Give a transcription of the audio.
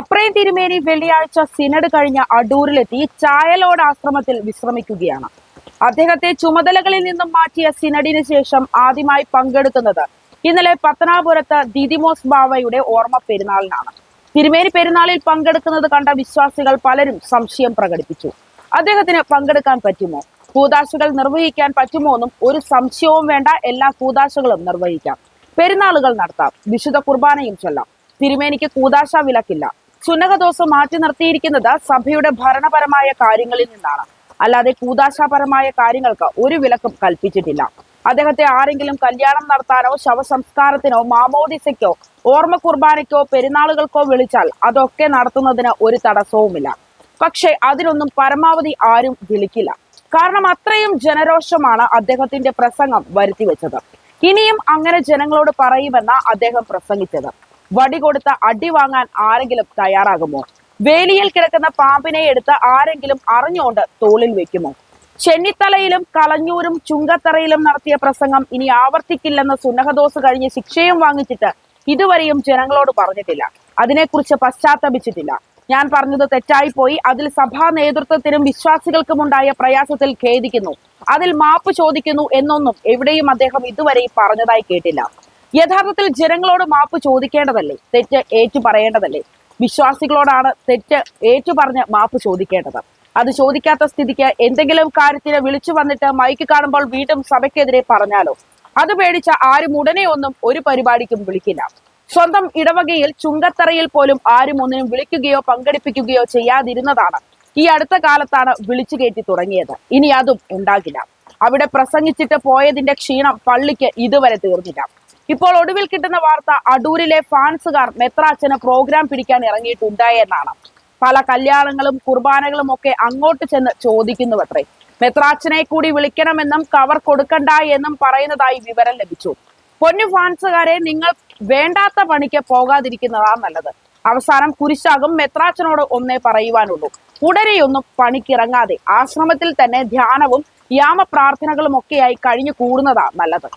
അപ്രയം തിരുമേനി വെള്ളിയാഴ്ച സിനഡ് കഴിഞ്ഞ അടൂരിലെത്തി ചായലോട് ആശ്രമത്തിൽ വിശ്രമിക്കുകയാണ്. അദ്ദേഹത്തെ ചുമതലകളിൽ നിന്നും മാറ്റിയ സിനഡിന് ശേഷം ആദ്യമായി പങ്കെടുക്കുന്നത് ഇന്നലെ പത്തനാപുരത്ത് ദിദിമോസ് ബാവയുടെ ഓർമ്മ പെരുന്നാളിനാണ്. തിരുമേനി പെരുന്നാളിൽ പങ്കെടുക്കുന്നത് കണ്ട വിശ്വാസികൾ പലരും സംശയം പ്രകടിപ്പിച്ചു. അദ്ദേഹത്തിന് പങ്കെടുക്കാൻ പറ്റുമോ? കൂതാശകൾ നിർവഹിക്കാൻ പറ്റുമോ എന്നും ഒരു സംശയവും വേണ്ട എല്ലാ കൂതാശകളും നിർവഹിക്കാം. പെരുന്നാളുകൾ നടത്താം. വിശുദ്ധ കുർബാനയും ചൊല്ലാം. തിരുമേനിക്ക് കൂതാശ വിലക്കില്ല. സുന്നകദോഷം മാറ്റി നിർത്തിയിരിക്കുന്നത് സഭയുടെ ഭരണപരമായ കാര്യങ്ങളിൽ നിന്നാണ്. അല്ലാതെ കൂതാശാപരമായ കാര്യങ്ങൾക്ക് ഒരു വിലക്കും കൽപ്പിച്ചിട്ടില്ല. അദ്ദേഹത്തെ ആരെങ്കിലും കല്യാണം നടത്താനോ ശവസംസ്കാരത്തിനോ മാമോദിസയ്ക്കോ ഓർമ്മ കുർബാനയ്ക്കോ പെരുന്നാളുകൾക്കോ വിളിച്ചാൽ അതൊക്കെ നടത്തുന്നതിന് ഒരു തടസ്സവുമില്ല. പക്ഷേ അതിനൊന്നും പരമാവധി ആരും വിളിക്കില്ല. കാരണം അത്രയും ജനരോഷമാണ് അദ്ദേഹത്തിന്റെ പ്രസംഗം വരുത്തിവെച്ചത്. ഇനിയും അങ്ങനെ ജനങ്ങളോട് പറയുമെന്ന അദ്ദേഹം പ്രസംഗിച്ചത്. വടി കൊടുത്ത അടി വാങ്ങാൻ ആരെങ്കിലും തയ്യാറാകുമോ? വേലിയിൽ കിടക്കുന്ന പാമ്പിനെ എടുത്ത് ആരെങ്കിലും അറിഞ്ഞുകൊണ്ട് തോളിൽ വെക്കുമോ? ചെന്നിത്തലയിലും കളഞ്ഞൂരും ചുങ്കത്തറയിലും നടത്തിയ പ്രസംഗം ഇനി ആവർത്തിക്കില്ലെന്ന് സുന്നഹദോസ് കഴിഞ്ഞ് ശിക്ഷയും വാങ്ങിച്ചിട്ട് ഇതുവരെയും ജനങ്ങളോട് പറഞ്ഞിട്ടില്ല. അതിനെക്കുറിച്ച് പശ്ചാത്തപിച്ചിട്ടില്ല. ഞാൻ പറഞ്ഞത് തെറ്റായി പോയി അതിൽ സഭാ നേതൃത്വത്തിനും വിശ്വാസികൾക്കും ഉണ്ടായ പ്രയാസത്തിൽ ഖേദിക്കുന്നു. അതിൽ മാപ്പ് ചോദിക്കുന്നു എന്നൊന്നും എവിടെയും അദ്ദേഹം ഇതുവരെയും പറഞ്ഞതായി കേട്ടില്ല. യഥാർത്ഥത്തിൽ ജനങ്ങളോട് മാപ്പ് ചോദിക്കേണ്ടതല്ലേ? തെറ്റ് ഏറ്റു പറയേണ്ടതല്ലേ? വിശ്വാസികളോടാണ് തെറ്റ് ഏറ്റു പറഞ്ഞ് മാപ്പ് ചോദിക്കേണ്ടത്. അത് ചോദിക്കാത്ത സ്ഥിതിക്ക് എന്തെങ്കിലും കാര്യത്തിന് വിളിച്ചു വന്നിട്ട് മൈക്ക് കാണുമ്പോൾ വീണ്ടും സഭയ്ക്കെതിരെ പറഞ്ഞാലോ? അത് പേടിച്ച ആരും ഉടനെ ഒന്നും ഒരു പരിപാടിക്കും വിളിക്കില്ല. സ്വന്തം ഇടവകയിൽ ചുങ്കത്തറയിൽ പോലും ആരും ഒന്നിനും വിളിക്കുകയോ പങ്കെടുപ്പിക്കുകയോ ചെയ്യാതിരുന്നതാണ്. ഈ അടുത്ത കാലത്താണ് വിളിച്ചു കയറ്റി തുടങ്ങിയത്. ഇനി അതും ഉണ്ടാകില്ല. അവിടെ പ്രസംഗിച്ചിട്ട് പോയതിന്റെ ക്ഷീണം പള്ളിക്ക് ഇതുവരെ തീർന്നില്ല. ഇപ്പോൾ ഒടുവിൽ കിട്ടുന്ന വാർത്ത അടൂരിലെ ഫാൻസുകാർ മെത്രാച്ചന് പ്രോഗ്രാം പിടിക്കാൻ ഇറങ്ങിയിട്ടുണ്ട് എന്നാണ്. പല കല്യാണങ്ങളും കുർബാനകളും ഒക്കെ അങ്ങോട്ട് ചെന്ന് ചോദിക്കുന്നുവത്രേ. മെത്രാച്ചനെ കൂടി വിളിക്കണമെന്നും കവർ കൊടുക്കണ്ട എന്നും പറയുന്നതായി വിവരം ലഭിച്ചു. പൊന്നു ഫാൻസുകാരെ നിങ്ങൾ വേണ്ടാത്ത പണിക്ക് പോകാതിരിക്കുന്നതാ നല്ലത്. അവസാനം കുരിശാകും മെത്രാച്ചനോട് ഒന്നേ പറയുവാനുള്ളൂ. ഉടനെയൊന്നും പണിക്കിറങ്ങാതെ ആശ്രമത്തിൽ തന്നെ ധ്യാനവും യാമ പ്രാർത്ഥനകളും ഒക്കെയായി കഴിഞ്ഞു കൂടുന്നതാ നല്ലത്.